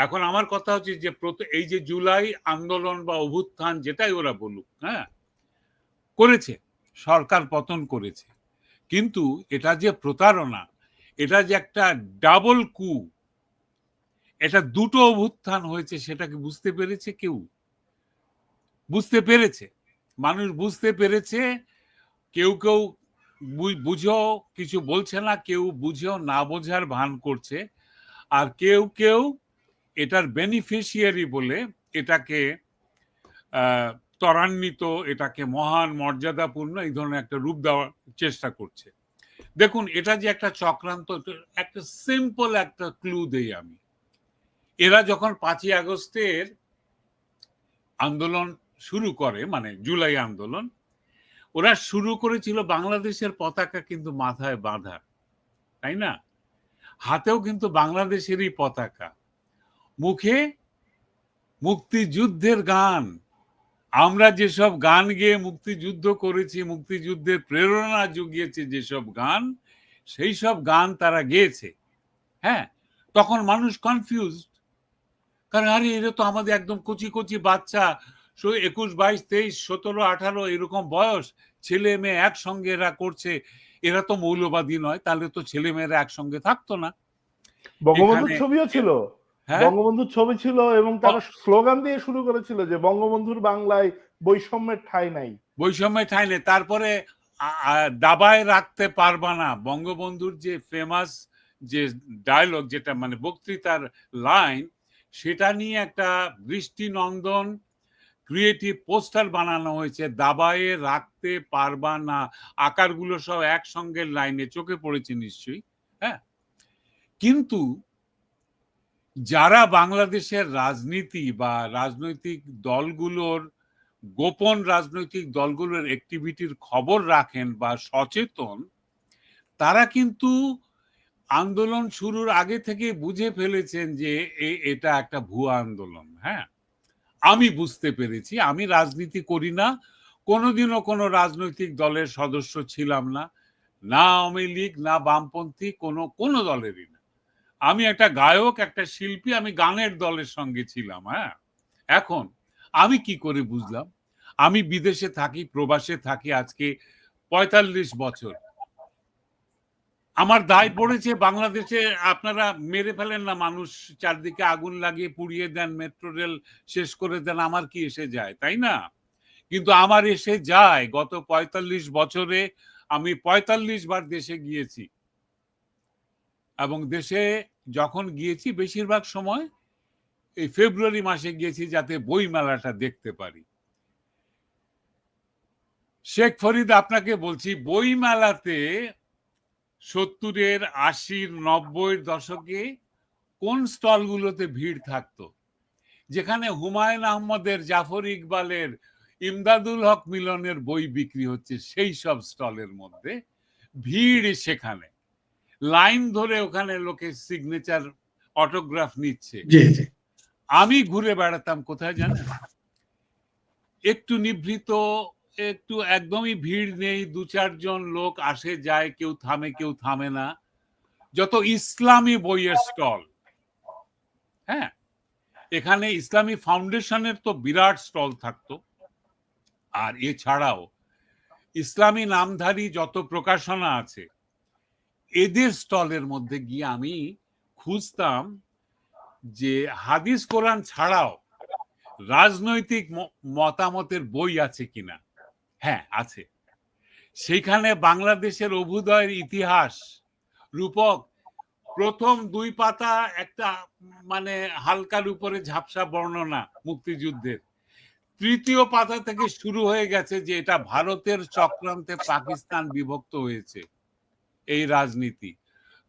এখন আমার কথা হচ্ছে যে এই যে জুলাই আন্দোলন বা অভ্যুত্থান যেটাই ওরা বলুক হ্যাঁ করেছে, সরকার পতন করেছে। কিন্তু এটা যে প্রতারণা, এটা যে একটা ডাবল কু এটা দুটো অভ্যুত্থান হয়েছে সেটাকে বুঝতে পেরেছে কেউ? বুঝতে পেরেছে। মানুষ বুঝতে পেরেছে, কেউ কেউ বুঝেও কিছু বলছে না, কেউ বুঝেও না বোঝার ভান করছে। আর কেউ কেউ এটার বেনিফিশিয়ারি বলে এটাকে ত্বরান্বিত, এটাকে মহান, মর্যাদাপূর্ণ এই ধরনের একটা রূপ দেওয়ার চেষ্টা করছে। দেখুন, এটা যে একটা চক্রান্ত একটা সিম্পল একটা ক্লু দেই আমি। এরা যখন পাঁচই আগস্টের আন্দোলন শুরু করে মানে জুলাই আন্দোলন, ওরা শুরু করেছিল বাংলাদেশের পতাকা কিন্তু মাথায় বাঁধা, তাই না? হাতেও কিন্তু বাংলাদেশেরই পতাকা। মুখে মুক্তিযুদ্ধের গান। আমরা যেসব গান গেয়ে মুক্তিযুদ্ধ করেছি মুক্তিযুদ্ধের প্রেরণা জুগিয়েছে যেসব গান সেই সব গান তারা গেয়েছে। হ্যাঁ তখন মানুষ কনফিউজ কারণ আরে এরা তো আমাদের একদম কচি কচি বাচ্চা। একুশ বাইশ তেইশ সতেরো আঠারো এরকম বয়স ছেলে মেয়ে একসঙ্গে এরা করছে। এরা তো মৌলবাদী নয় তাহলে তো ছেলে মেয়েরা একসঙ্গে থাকতো না। বঙ্গবন্ধুর ছবিও ছিল। বঙ্গবন্ধুর ছবি ছিল এবং তারা স্লোগান দিয়ে শুরু করেছিল যে বঙ্গবন্ধুর বাংলায় বৈষম্যের ঠাই নাই। বৈষম্যের ঠাই নেই। তারপরে দাবায় রাখতে পারবা না। বঙ্গবন্ধুর যে ফেমাস যে ডায়লগ যেটা মানে বক্তৃতার লাইন সেটা নিয়ে একটা দৃষ্টিনন্দন ক্রিয়েটিভ পোস্টার বানানো হয়েছে। দাবায়ে রাখতে পারবা না। আকারগুলো সব একসঙ্গে লাইনে চোখে পড়েছে নিশ্চয়ই হ্যাঁ? কিন্তু যারা বাংলাদেশের রাজনীতি বা রাজনৈতিক দলগুলোর, গোপন রাজনৈতিক দলগুলোর অ্যাক্টিভিটির খবর রাখেন বা সচেতন, তারা কিন্তু আন্দোলন শুরুর আগে থেকে বুঝে ফেলেছেন যে এটা একটা ভুয়া আন্দোলন হ্যাঁ? আমি বুঝতে পেরেছি, আমি রাজনীতি করি না, কোনোদিনও কোনো রাজনৈতিক দলের সদস্য ছিলাম না না আওয়ামী লীগ, না বামপন্থী, কোনো কোনো দলেরই না। আমি একটা গায়ক, একটা শিল্পী, আমি গানের দলের সঙ্গে ছিলাম হ্যাঁ? এখন আমি কি করে বুঝলাম? আমি বিদেশে থাকি, প্রবাসে থাকি আজকে পঁয়তাল্লিশ বছর। আমার দায় পড়েছে বাংলাদেশে, আপনারা মেরে ফেলেন না মানুষ, চারদিকে আগুন লাগিয়ে পুড়িয়ে দেন, মেট্রো রেল শেষ করে দেন, আমার কি এসে যায়, তাই না? কিন্তু আমার এসে যায়, গত পঁয়তাল্লিশ বছরে আমি পঁয়তাল্লিশ বার দেশে গিয়েছি। এবং দেশে যখন গিয়েছি, বেশিরভাগ সময় এই ফেব্রুয়ারি মাসে গিয়েছি যাতে বই মেলাটা দেখতে পারি। শেখ ফরিদ, আপনাকে বলছি, বই মেলাতে সত্তরের আশির নব্বইয়ের দশকে কোন স্টলগুলোতে ভিড় থাকতো? যেখানে হুমায়ুন আহমদের, জাফর ইকবালের, ইমদাদুল হক মিলনের বই বিক্রি হচ্ছে সেই সব স্টলের মধ্যে। ভিড় সেখানে। লাইন ধরে ওখানে লোকে সিগনেচার অটোগ্রাফ নিচ্ছে। আমি ঘুরে বেড়াতাম কোথায় জানেন? একটু নিভৃত একটু একদমই ভিড় নেই দু চারজন লোক আসে যায় কেউ থামে কেউ থামে না। যত ইসলামী বইয়ের স্টল হ্যাঁ? এখানে ইসলামী ফাউন্ডেশনের তো বিরাট স্টল থাকতো। আর এছাড়াও ইসলামী নামধারী যত প্রকাশনা আছে এদের স্টলের মধ্যে গিয়ে আমি খুঁজতাম যে হাদিস কোরআন ছাড়াও রাজনৈতিক মতামতের বই আছে কিনা। হ্যাঁ আছে। সেইখানে বাংলাদেশের অভ্যুদয়ের ইতিহাস রূপক প্রথম দুই পাতা একটা মানে হালকার উপরে ঝাপসা বর্ণনা মুক্তিযুদ্ধের। তৃতীয় পাতা থেকে শুরু হয়ে গেছে যে এটা ভারতের চক্রান্তে পাকিস্তান বিভক্ত হয়েছে। এই রাজনীতি?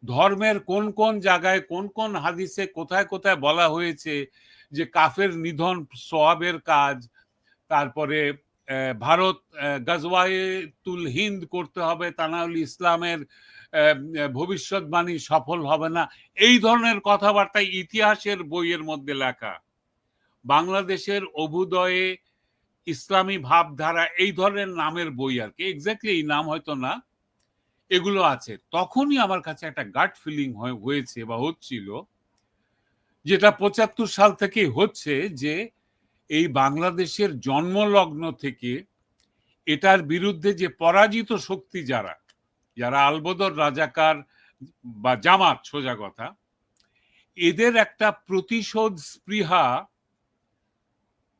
ধর্মের কোন কোন জায়গায় কোন কোন হাদিসে কোথায় কোথায় বলা হয়েছে যে কাফের নিধন সোয়াবের কাজ? তারপরে ভারত তুল হিন্দ করতে হবে, তা না হলে ইসলামের ভবিষ্যৎবাণী সফল হবে না। এই ধরনের কথাবার্তা ইতিহাসের বইয়ের মধ্যে লেখা। বাংলাদেশের অভুদয়ে ইসলামী ভাবধারা এই ধরনের নামের বই আর কি। এক্স্যাক্টলি এই নাম হয়তো না। এগুলো আছে। তখনই আমার কাছে একটা গাট ফিলিং হয়েছে বা হচ্ছিল, যেটা পঁচাত্তর সাল থেকে হচ্ছে যে এই বাংলাদেশের জন্মলগ্ন থেকে এটার বিরুদ্ধে যে পরাজিত শক্তি যারা যারা আলবদর রাজাকার বা জামাত, সোজা কথা, এদের একটা প্রতিশোধ স্পৃহা,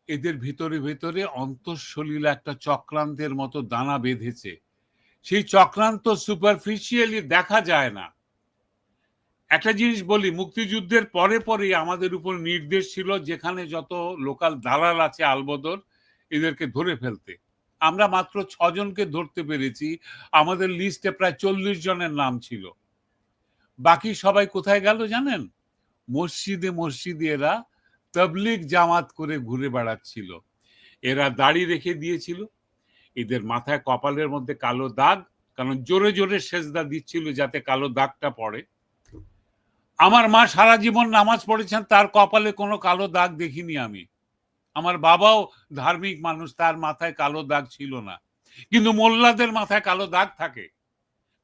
এদের ভিতরে ভেতরে অন্তঃসলীলা একটা চক্রান্তের মতো দানা বেঁধেছে। সেই চক্রান্ত সুপারফিশিয়ালি দেখা যায় না। একটা জিনিস বলি, মুক্তিযুদ্ধের পরে পরে আমাদের উপর নির্দেশ ছিল যেখানে যত লোকাল দালাল আছে আলবদর, এদেরকে ধরে ফেলতে। আমরা মাত্র ছজনকে ধরতে পেরেছি, আমাদের লিস্টে প্রায় চল্লিশ জনের নাম ছিল। বাকি সবাই কোথায় গেল জানেন? মসজিদে মসজিদে এরা তবলিগ জামাত করে ঘুরে বেড়াচ্ছিল। এরা দাড়ি রেখে দিয়েছিল। এদের মাথায় কপালের মধ্যে কালো দাগ, কারণ জোরে জোরে সেজদা দিচ্ছিল যাতে কালো দাগটা পড়ে। আমার মা সারা জীবন নামাজ পড়েছেন, তার কপালে কোনো কালো দাগ দেখিনি আমি। আমার বাবাও ধার্মিক মানুষ, তার মাথায় কালো দাগ ছিল না। কিন্তু মোল্লাদের মাথায় কালো দাগ থাকে,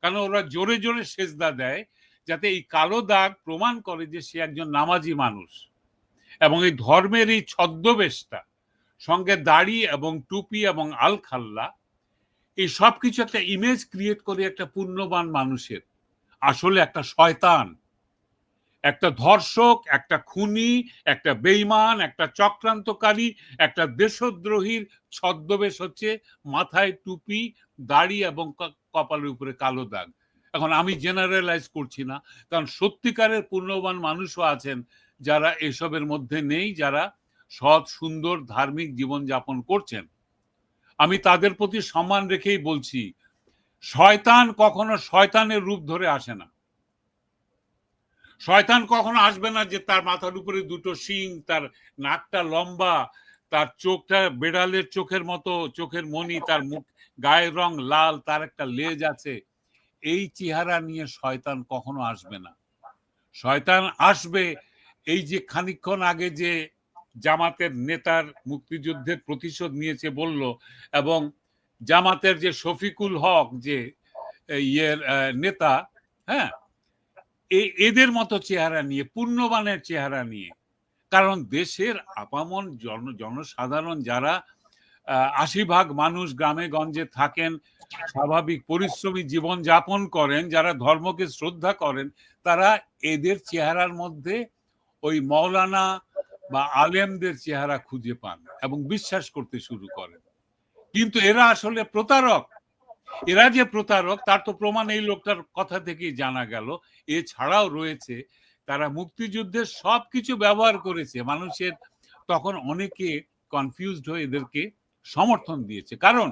কারণ ওরা জোরে জোরে সেজদা দেয় যাতে এই কালো দাগ প্রমাণ করে যে সে একজন নামাজি মানুষ। এবং এই ধর্মের এই ছদ্মবেশটা সঙ্গে দাড়ি এবং টুপি এবং আলখাল্লা, এই সব কিছু একটা ইমেজ ক্রিয়েট করে একটা পুণ্যবান মানুষের, আসলে একটা শয়তান। একটা ধর্ষক, একটা খুনি, একটা বেইমান একটা চক্রান্তকারী, একটা দেশদ্রোহীর ছদ্মবেশ হচ্ছে মাথায় টুপি, দাড়ি এবং কপালের উপরে কালো দাগ। এখন আমি জেনারেলাইজ করছি না, কারণ সত্যিকারের পূর্ণবান মানুষও আছেন যারা এসবের মধ্যে নেই, যারা সৎ, সুন্দর, ধার্মিক জীবন যাপন করছেন। আমি তাদের প্রতি সম্মান রেখেই বলছি, শয়তান কখনো শয়তানের রূপ ধরে আসে না। শয়তান কখনো আসবে না যে তার মাথার উপরে দুটো শিং, তার নাকটা লম্বা, তার চোখটা বেড়ালের চোখের মতো, চোখের মনি তার মুখ, গায়ের রং লাল, তার একটা লেজ আছে। এই চেহারা নিয়ে শয়তান কখনো আসবে না। শয়তান আসবে এই যে খানিক্ষণ আগে যে জামাতের নেতার মুক্তিযুদ্ধের প্রতিশোধ নিয়েছে বলল এবং জামাতের যে শফিকুল হক যে ইয়ের নেতা হ্যাঁ এদের মতো চেহারা নিয়ে, পূর্ণবানের চেহারা নিয়ে, কারণ দেশের আপামন জন, জনসাধারণ যারা আশি ভাগ মানুষ গ্রামে গঞ্জে থাকেন, স্বাভাবিক পরিশ্রমী জীবন যাপন করেন, যারা ধর্মকে শ্রদ্ধা করেন, তারা এদের চেহারার মধ্যে ওই মৌলানা বা আলেমদের চেহারা খুঁজে পান এবং বিশ্বাস করতে শুরু করেন। কিন্তু এরা আসলে প্রতারক। এরা যে প্রতারক, তার তো প্রমাণ এই লোকটার কথা থেকেই জানা গেল। এছাড়াও রয়েছে, তারা মুক্তিযুদ্ধের সব কিছু ব্যবহার করেছে। মানুষের তখন অনেকে কনফিউজড হয়ে এদেরকে সমর্থন দিয়েছে। কারণ,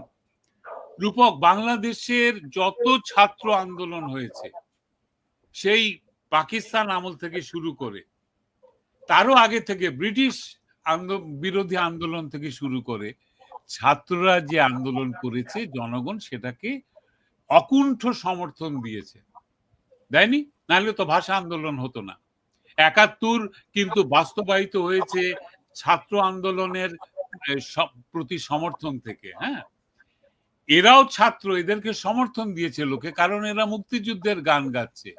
রূপক, বাংলাদেশের যত ছাত্র আন্দোলন হয়েছে, সেই পাকিস্তান আমল থেকে শুরু করে তারও আগে থেকে ব্রিটিশ বিরোধী আন্দোলন থেকে শুরু করে ছাত্ররা যে আন্দোলন করেছে, জনগণ সেটাকে অকুণ্ঠ সমর্থন দিয়েছে। দেয়নি? নাহলে তো ভাষা আন্দোলন হতো না। একাত্তর কিন্তু বাস্তবায়িত হয়েছে ছাত্র আন্দোলনের প্রতি সমর্থন থেকে হ্যাঁ? এরাও ছাত্র, এদেরকে সমর্থন দিয়েছে লোকে, কারণ এরা মুক্তিযুদ্ধের গান গাচ্ছে।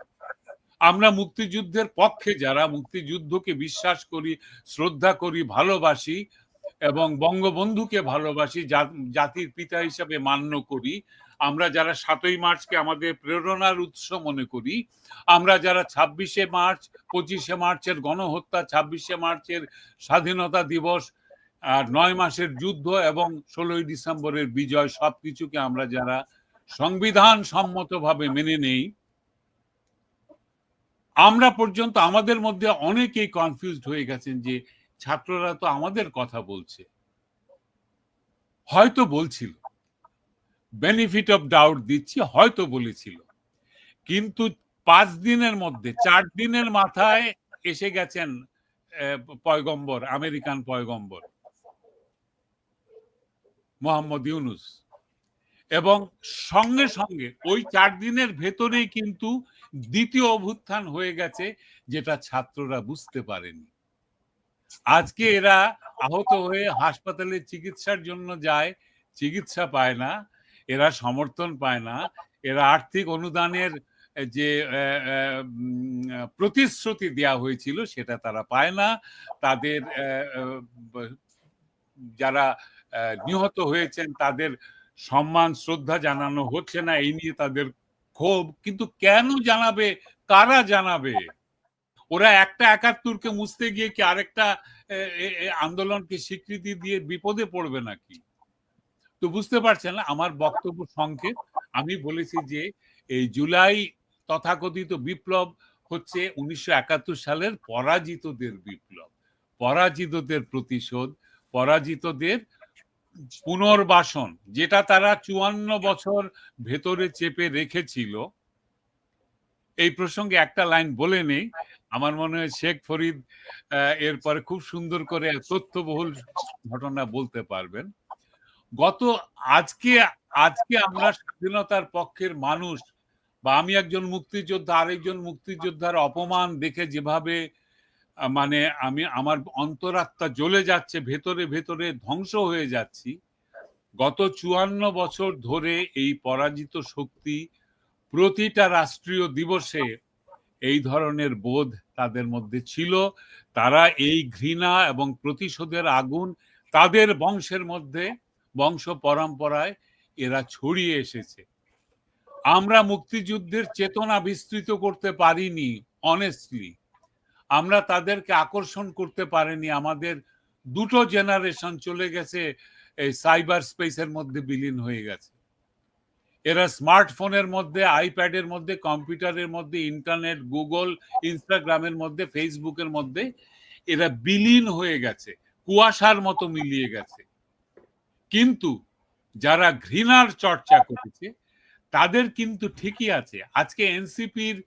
আমরা মুক্তিযুদ্ধের পক্ষে যারা মুক্তিযুদ্ধকে বিশ্বাস করি, শ্রদ্ধা করি, ভালোবাসি এবং বঙ্গবন্ধুকে ভালোবাসি জাতির পিতা হিসাবে মান্য করি, আমরা যারা সাতই মার্চকে আমাদের প্রেরণার উৎস মনে করি, আমরা যারা ছাব্বিশে মার্চ, পঁচিশে মার্চের গণহত্যা, ছাব্বিশে মার্চের স্বাধীনতা দিবস আর নয় মাসের যুদ্ধ এবং ষোলোই ডিসেম্বরের বিজয়, সবকিছুকে আমরা যারা সংবিধান সম্মতভাবে মেনে নেই আমরা পর্যন্ত আমাদের মধ্যে অনেকেই কনফিউজড হয়ে গেছেন যে ছাত্ররা তো আমাদের কথা বলছে। হয়তো বলছিল। বেনিফিট অফ ডাউট দিচ্ছি, হয়তো বলেছিল। কিন্তু পাঁচ দিনের মধ্যে, চার দিনের মাথায় এসে গেছেন পয়গম্বর, আমেরিকান পয়গম্বর। মোহাম্মদ ইউনুস। এবং সঙ্গে সঙ্গে ওই চার দিনের ভেতরেই কিন্তু দ্বিতীয় অভ্যুত্থান হয়ে গেছে যেটা ছাত্ররা বুঝতে পারেনি। আজকে এরা আহত হয়ে হাসপাতালে চিকিৎসার জন্য যায় চিকিৎসা পায় না এরা সমর্থন পায় না এরা আর্থিক অনুদানের যে প্রতিশ্রুতি দেওয়া হয়েছিল সেটা তারা পায় না। তাদের যারা নিহত হয়েছেন তাদের সম্মান শ্রদ্ধা জানানো হচ্ছে না এই নিয়ে তাদের ক্ষোভ, কিন্তু কেন জানাবে? কারা জানাবে? ওরা একটা একাত্তরকে মুছতে গিয়ে কি আরেকটা আন্দোলনকে স্বীকৃতি দিয়ে বিপদে পড়বে নাকি? তো বুঝতে পারছেন না আমার বক্তব্য সংক্ষেপ আমি বলেছি যে এই জুলাই তথাকথিত বিপ্লব হচ্ছে উনিশশো একাত্তর সালের পরাজিতদের বিপ্লব। পরাজিতদের প্রতিশোধ, পরাজিতদের পুনর্বাসন যেটা তারা চুয়ান্ন বছর ভেতরে চেপে রেখেছিল এই প্রসঙ্গে একটা লাইন বলে নেই। আমার মনে হয় শেখ ফরিদ এরপরে খুব সুন্দর করে তথ্যবহুল ঘটনা বলতে পারবেন। গত আজকে আজকে আমরা স্বাধীনতার পক্ষের মানুষ বা আমি একজন মুক্তিযোদ্ধা আরেকজন মুক্তিযোদ্ধার অপমান দেখে যেভাবে আহ, মানে আমি আমার অন্তরাত্মা জ্বলে যাচ্ছে, ভেতরে ভেতরে ধ্বংস হয়ে যাচ্ছি। গত চুয়ান্ন বছর ধরে এই পরাজিত শক্তি প্রতিটা রাষ্ট্রীয় দিবসে এই ধরনের বোধ তাদের মধ্যে ছিল। তারা এই ঘৃণা এবং প্রতিশোধের আগুন তাদের বংশের মধ্যে, বংশ পরম্পরায় এরা ছড়িয়ে এসেছে। আমরা মুক্তিযুদ্ধের চেতনা বিস্তৃত করতে পারিনি অনেস্টলি আমরা তাদেরকে আকর্ষণ করতে পারিনি। আমাদের দুটো জেনারেশন চলে গেছে, এই সাইবার স্পেসের মধ্যে বিলীন হয়ে গেছে। এরা স্মার্টফোনের মধ্যে আইপ্যাডের মধ্যে কম্পিউটারের মধ্যে ইন্টারনেট গুগল ইনস্টাগ্রামের মধ্যে ফেসবুকের মধ্যে এরা বিলীন হয়ে গেছে, কুয়াশার মতো মিলিয়ে গেছে। কিন্তু যারা ঘৃণার চর্চা করেছে, তাদের কিন্তু ঠিকই আছে। আজকে এনসিপির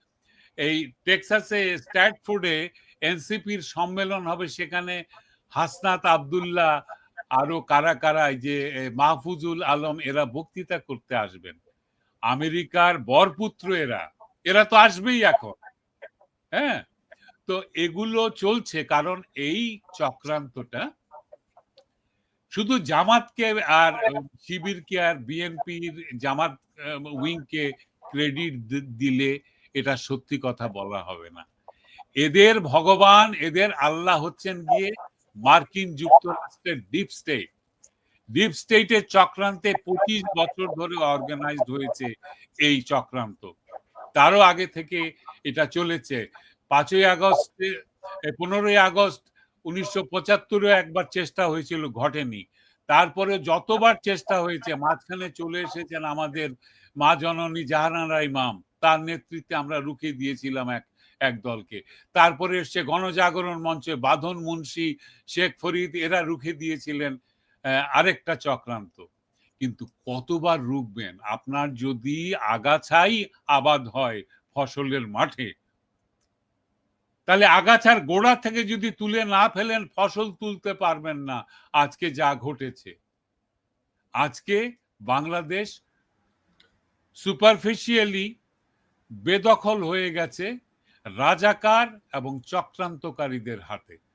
এই টেক্সাসে স্ট্যাটফোর্ডে এনসিপির সম্মেলন হবে সেখানে হাসনাত আবদুল্লাহ আরও কারা কারা যে মাহফুজুল আলম, এরা বক্তৃতা করতে আসবেন। আমেরিকার বরপুত্র এরা। এরা তো আসবেই এখন। হ্যাঁ? তো এগুলো চলছে কারণ এই চক্রান্তটা শুধু জামাতকে আর শিবিরকে আর বিএনপির জামাত উইংকে ক্রেডিট দিলে এটা সত্যি কথা বলা হবে না। এদের ভগবান, এদের আল্লাহ হচ্ছেন গিয়ে মার্কিন যুক্তরাষ্ট্রের ডিপ স্টেট। ডিপ স্টেটের চক্রান্তে পঁচিশ বছর ধরে অর্গানাইজড হয়েছে এই চক্রান্ত। তারও আগে থেকে এটা চলেছে। পাঁচই আগস্টে পনেরোই আগস্ট উনিশশো পঁচাত্তরে একবার চেষ্টা হয়েছিল, ঘটেনি। তারপরে যতবার চেষ্টা হয়েছে, মাঝখানে চলে এসেছেন আমাদের মা জননী জাহানারা ইমাম। তার নেতৃত্বে আমরা রুখে দিয়েছিলাম এক এক দলকে। তারপরে এসছে গণজাগরণ মঞ্চে বাঁধন মুন্সি, শেখ ফরিদ, এরা রুখে দিয়েছিলেন আরেকটা চক্রান্ত। কিন্তু কতবার রুখবেন? আপনার যদি আগাছাই আবাদ হয় ফসলের মাঠে, তাহলে আগাছার গোড়া থেকে যদি তুলে না ফেলেন, ফসল তুলতে পারবেন না। আজকে যা ঘটেছে, আজকে বাংলাদেশ সুপারফিশিয়ালি বেদখল হয়ে গেছে রাজাকার এবং চক্রান্তকারীদের হাতে।